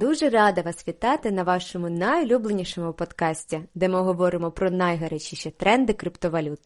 Дуже рада вас вітати на вашому найулюбленішому подкасті, де ми говоримо про найгарячіші тренди криптовалют.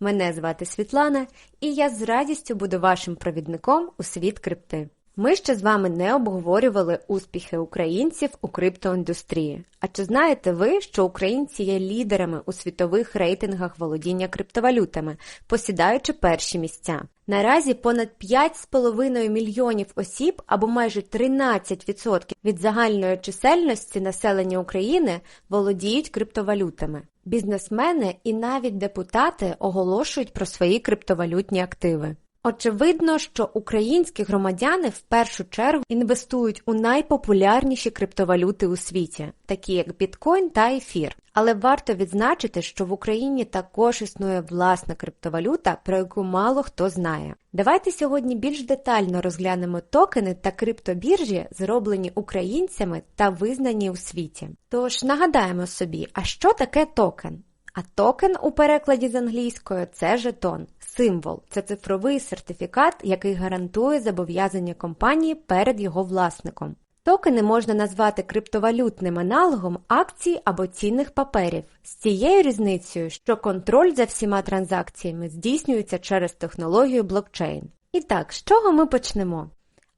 Мене звати Світлана, і я з радістю буду вашим провідником у світ крипти. Ми ще з вами не обговорювали успіхи українців у криптоіндустрії. А чи знаєте ви, що українці є лідерами у світових рейтингах володіння криптовалютами, посідаючи перші місця? Наразі понад 5,5 мільйонів осіб або майже 13% від загальної чисельності населення України володіють криптовалютами. Бізнесмени і навіть депутати оголошують про свої криптовалютні активи. Очевидно, що українські громадяни в першу чергу інвестують у найпопулярніші криптовалюти у світі, такі як біткоін та ефір. Але варто відзначити, що в Україні також існує власна криптовалюта, про яку мало хто знає. Давайте сьогодні більш детально розглянемо токени та криптобіржі, зроблені українцями та визнані у світі. Тож нагадаємо собі, а що таке токен? А токен у перекладі з англійської це жетон, символ, це цифровий сертифікат, який гарантує зобов'язання компанії перед його власником. Токени можна назвати криптовалютним аналогом акцій або цінних паперів з цією різницею, що контроль за всіма транзакціями здійснюється через технологію блокчейн. І так, з чого ми почнемо?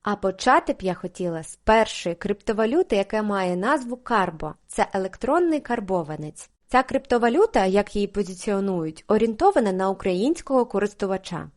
А почати б я хотіла з першої криптовалюти, яка має назву Карбо. Це електронний карбованець. Ця криптовалюта, як її позиціонують, орієнтована на українського користувача.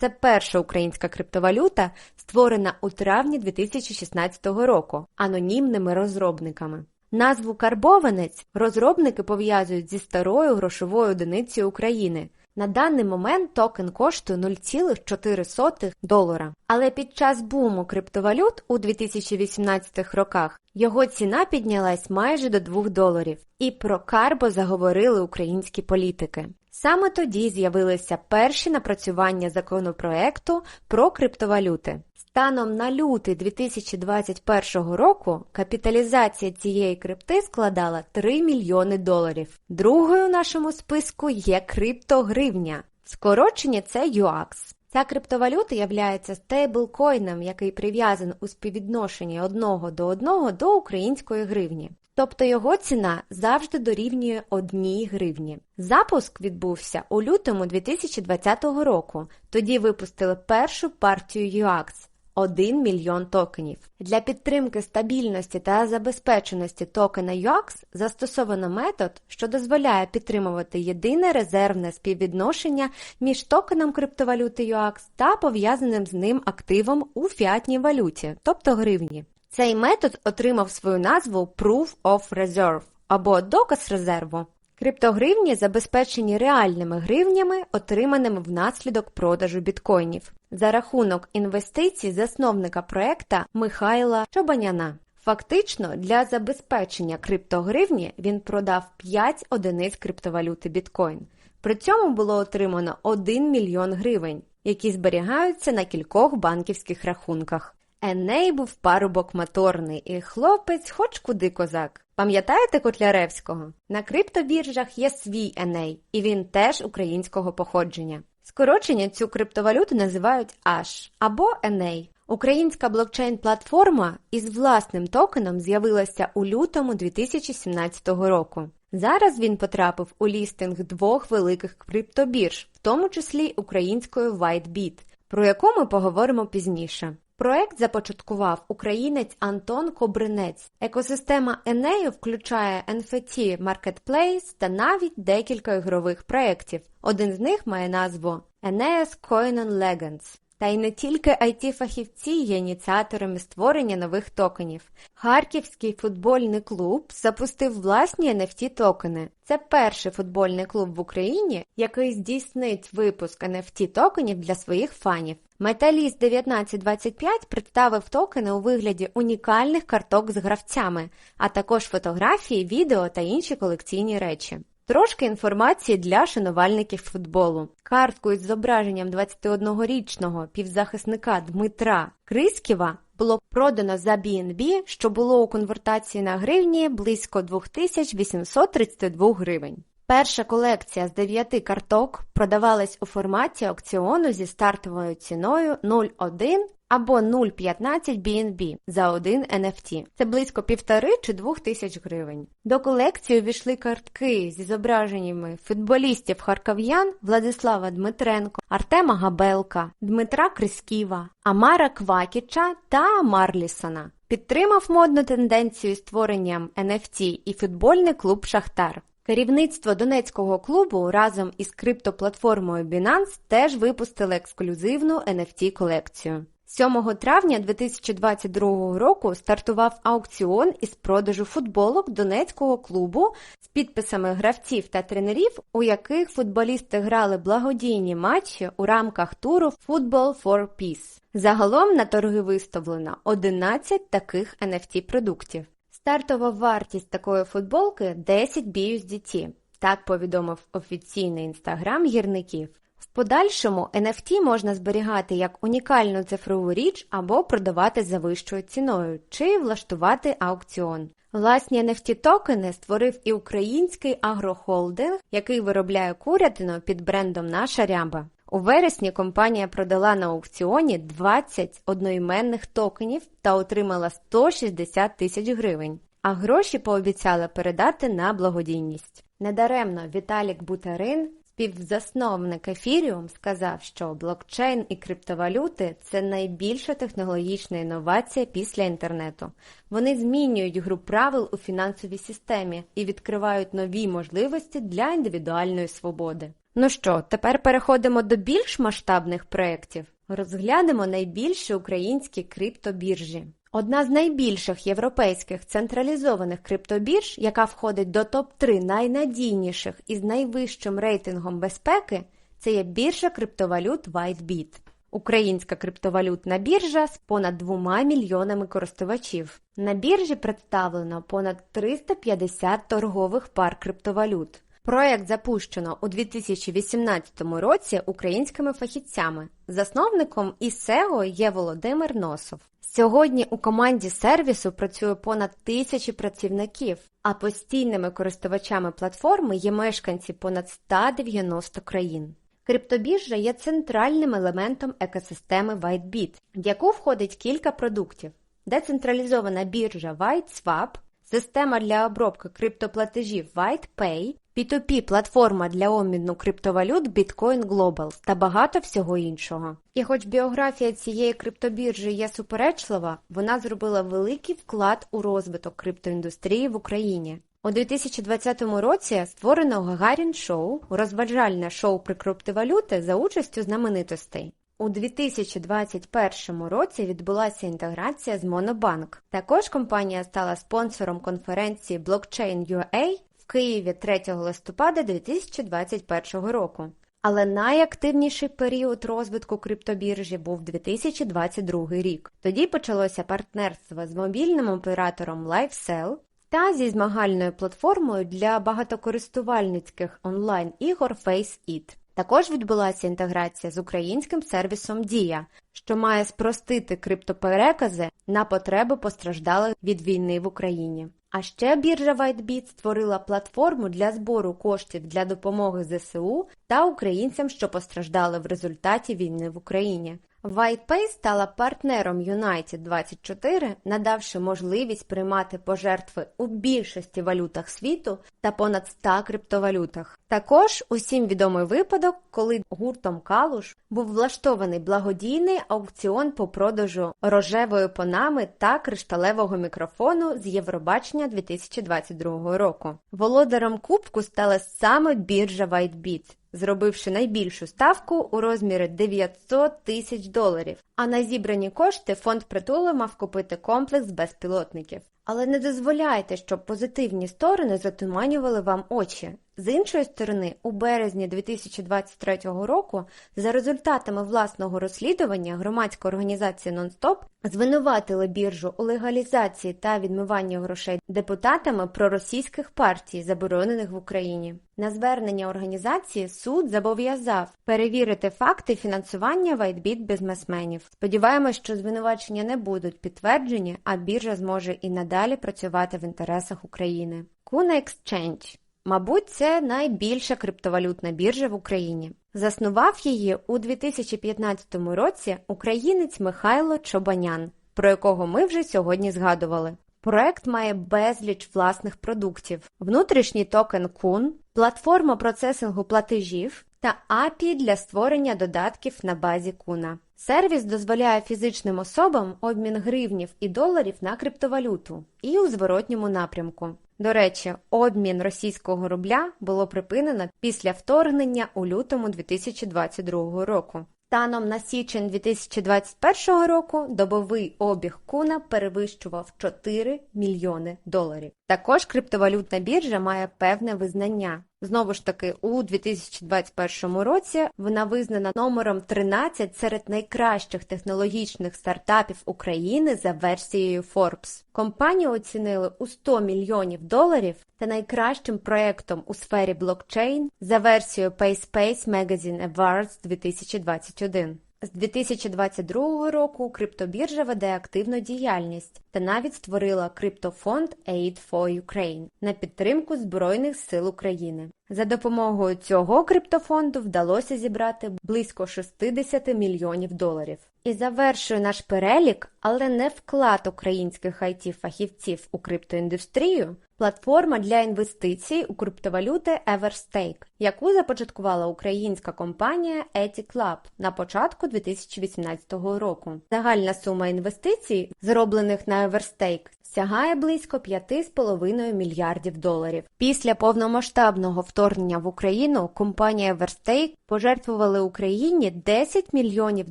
Це перша українська криптовалюта, створена у травні 2016 року анонімними розробниками. Назву Карбованець розробники пов'язують зі старою грошовою одиницею України. На даний момент токен коштує 0,4 долара. Але під час буму криптовалют у 2018 роках його ціна піднялась майже до 2 доларів. І про карбо заговорили українські політики. Саме тоді з'явилися перші напрацювання законопроекту про криптовалюти. Станом на лютий 2021 року капіталізація цієї крипти складала 3 мільйони доларів. Другою у нашому списку є криптогривня. Скорочення це ЮАКС. Ця криптовалюта є стейблкоїном, який прив'язаний у співвідношенні одного до одного до української гривні. Тобто його ціна завжди дорівнює одній гривні. Запуск відбувся у лютому 2020 року. Тоді випустили першу партію UAX 1 мільйон токенів. Для підтримки стабільності та забезпеченості токена UAX застосовано метод, що дозволяє підтримувати єдине резервне співвідношення між токеном криптовалюти UAX та пов'язаним з ним активом у фіатній валюті, тобто гривні. Цей метод отримав свою назву Proof of Reserve або доказ резерву. Криптогривні забезпечені реальними гривнями, отриманими внаслідок продажу біткоїнів за рахунок інвестицій засновника проекта Михайла Чобаняна. Фактично, для забезпечення криптогривні він продав 5 одиниць криптовалюти біткоін. При цьому було отримано 1 мільйон гривень, які зберігаються на кількох банківських рахунках. Еней був парубок моторний і хлопець хоч куди козак. Пам'ятаєте Котляревського? На криптобіржах є свій Еней, і він теж українського походження. Скорочення цю криптовалюту називають ASH або NA. Українська блокчейн-платформа із власним токеном з'явилася у лютому 2017 року. Зараз він потрапив у лістинг двох великих криптобірж, в тому числі української WhiteBit, про яку ми поговоримо пізніше. Проект започаткував українець Антон Кобринець. Екосистема Енею включає NFT Marketplace та навіть декілька ігрових проєктів. Один з них має назву Eneas Coin Legends. Та й не тільки it фахівці є ініціаторами створення нових токенів. Харківський футбольний клуб запустив власні NFT токени. Це перший футбольний клуб в Україні, який здійснить випуск NFT токенів для своїх фанів. Металіст 1925 представив токени у вигляді унікальних карток з гравцями, а також фотографії, відео та інші колекційні речі. Трошки інформації для шанувальників футболу. Картку із зображенням 21-річного півзахисника Дмитра Криськіва було продано за BNB, що було у конвертації на гривні близько 2832 гривень. Перша колекція з дев'яти карток продавалась у форматі аукціону зі стартовою ціною 0,1 або 0,15 BNB за один NFT. Це близько півтори чи двох тисяч гривень. До колекції увійшли картки зі зображеннями футболістів харків'ян Владислава Дмитренко, Артема Габелка, Дмитра Крисківа, Амара Квакіча та Марлісона. Підтримав модну тенденцію створенням NFT і футбольний клуб Шахтар. Керівництво Донецького клубу разом із криптоплатформою Binance теж випустили ексклюзивну NFT-колекцію. 7 травня 2022 року стартував аукціон із продажу футболок Донецького клубу з підписами гравців та тренерів, у яких футболісти грали благодійні матчі у рамках туру Football for Peace. Загалом на торги виставлено 11 таких NFT-продуктів. Стартова вартість такої футболки 10 BUSDT, так повідомив офіційний інстаграм гірників. В подальшому NFT можна зберігати як унікальну цифрову річ або продавати за вищою ціною, чи влаштувати аукціон. Власні NFT токени створив і український агрохолдинг, який виробляє курятину під брендом Наша ряба. У вересні компанія продала на аукціоні 20 одноіменних токенів та отримала 160 тисяч гривень, а гроші пообіцяли передати на благодійність. Недаремно Віталік Бутарин, співзасновник Ефіріум, сказав, що блокчейн і криптовалюти це найбільша технологічна інновація після інтернету. Вони змінюють гру правил у фінансовій системі і відкривають нові можливості для індивідуальної свободи. Ну що, тепер переходимо до більш масштабних проєктів. Розглянемо найбільші українські криптобіржі. Одна з найбільших європейських централізованих криптобірж, яка входить до топ-3 найнадійніших із найвищим рейтингом безпеки, це є біржа криптовалют WhiteBit. Українська криптовалютна біржа з понад 2 мільйонами користувачів. На біржі представлено понад 350 торгових пар криптовалют. Проект запущено у 2018 році українськими фахівцями. Засновником і SEO є Володимир Носов. Сьогодні у команді сервісу працює понад тисячі працівників, а постійними користувачами платформи є мешканці понад 190 країн. Криптобіржа є центральним елементом екосистеми WhiteBit, в яку входить кілька продуктів: децентралізована біржа WhiteSwap, система для обробки криптоплатежів WhitePay, P2P платформа для обміну криптовалют Bitcoin Global та багато всього іншого. І хоч біографія цієї криптобіржі є суперечлива, вона зробила великий вклад у розвиток криптоіндустрії в Україні. У 2020 році створено Гагарін Шоу, розважальне шоу про криптовалюти за участю знаменитостей. У 2021 році відбулася інтеграція з Монобанк. Також компанія стала спонсором конференції Blockchain UA Києві 3 листопада 2021 року. Але найактивніший період розвитку криптобіржі був 2022 рік. Тоді почалося партнерство з мобільним оператором LiveSell та зі змагальною платформою для багатокористувальницьких онлайн-ігор FaceIt. Також відбулася інтеграція з українським сервісом Дія, що має спростити криптоперекази на потреби постраждалих від війни в Україні. А ще біржа WhiteBit створила платформу для збору коштів для допомоги ЗСУ та українцям, що постраждали в результаті війни в Україні. WhitePay стала партнером United24, надавши можливість приймати пожертви у більшості валютах світу та понад 100 криптовалютах. Також усім відомий випадок, коли гуртом Калуш був влаштований благодійний аукціон по продажу рожевої панами та кришталевого мікрофону з Євробачення 2022 року. Володарем кубку стала саме біржа WhiteBit зробивши найбільшу ставку у розмірі 900 тисяч доларів. А на зібрані кошти фонд притулу мав купити комплекс безпілотників. Але не дозволяйте, щоб позитивні сторони затуманювали вам очі. З іншої сторони, у березні 2023 року, за результатами власного розслідування громадська організація Нонстоп звинуватили біржу у легалізації та відмиванні грошей депутатами проросійських партій, заборонених в Україні. На звернення організації суд зобов'язав перевірити факти фінансування WhiteBit бізнесменів. Сподіваємось, що звинувачення не будуть підтверджені, а біржа зможе і надалі працювати в інтересах України. Kuna Exchange Мабуть, це найбільша криптовалютна біржа в Україні. Заснував її у 2015 році українець Михайло Чобанян, про якого ми вже сьогодні згадували. Проект має безліч власних продуктів: внутрішній токен Кун, платформа процесингу платежів та API для створення додатків на базі Куна. Сервіс дозволяє фізичним особам обмін гривнів і доларів на криптовалюту і у зворотньому напрямку. До речі, обмін російського рубля було припинено після вторгнення у лютому 2022 року. Станом на січень 2021 року добовий обіг куна перевищував 4 мільйони доларів. Також криптовалютна біржа має певне визнання. Знову ж таки, у 2021 році вона визнана номером 13 серед найкращих технологічних стартапів України за версією Forbes. Компанію оцінили у 100 мільйонів доларів та найкращим проєктом у сфері блокчейн за версією PaySpace Magazine Awards 2021. З 2022 року криптобіржа веде активну діяльність та навіть створила криптофонд Aid for Ukraine на підтримку Збройних сил України. За допомогою цього криптофонду вдалося зібрати близько 60 мільйонів доларів. І завершує наш перелік, але не вклад українських it фахівців у криптоіндустрію, платформа для інвестицій у криптовалюти Everstake, яку започаткувала українська компанія EtiClub на початку 2018 року. Загальна сума інвестицій, зроблених на Everstake, сягає близько 5,5 мільярдів доларів. Після повномасштабного вторгнення в Україну компанія Верстейк пожертвувала Україні 10 мільйонів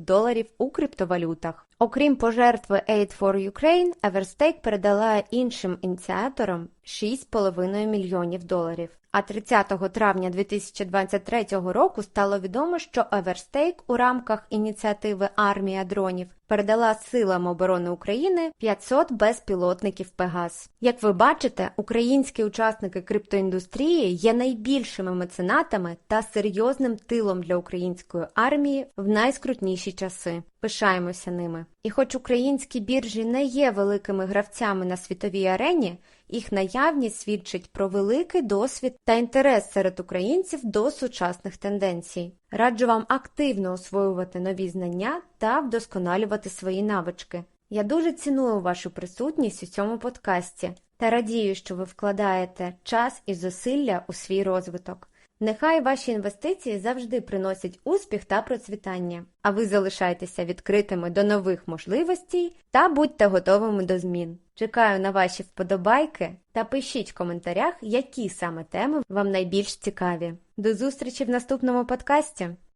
доларів у криптовалютах. Окрім пожертви Aid for Ukraine, Everstake передала іншим ініціаторам 6,5 мільйонів доларів. А 30 травня 2023 року стало відомо, що Everstake у рамках ініціативи Армія дронів передала силам оборони України 500 безпілотників Пегас. Як ви бачите, українські учасники криптоіндустрії є найбільшими меценатами та серйозним тилом для української армії в найскрутніші часи. Пишаємося ними. І хоч українські біржі не є великими гравцями на світовій арені, їх наявність свідчить про великий досвід та інтерес серед українців до сучасних тенденцій. Раджу вам активно освоювати нові знання та вдосконалювати свої навички. Я дуже ціную вашу присутність у цьому подкасті та радію, що ви вкладаєте час і зусилля у свій розвиток. Нехай ваші інвестиції завжди приносять успіх та процвітання, а ви залишайтеся відкритими до нових можливостей та будьте готовими до змін. Чекаю на ваші вподобайки та пишіть в коментарях, які саме теми вам найбільш цікаві. До зустрічі в наступному подкасті!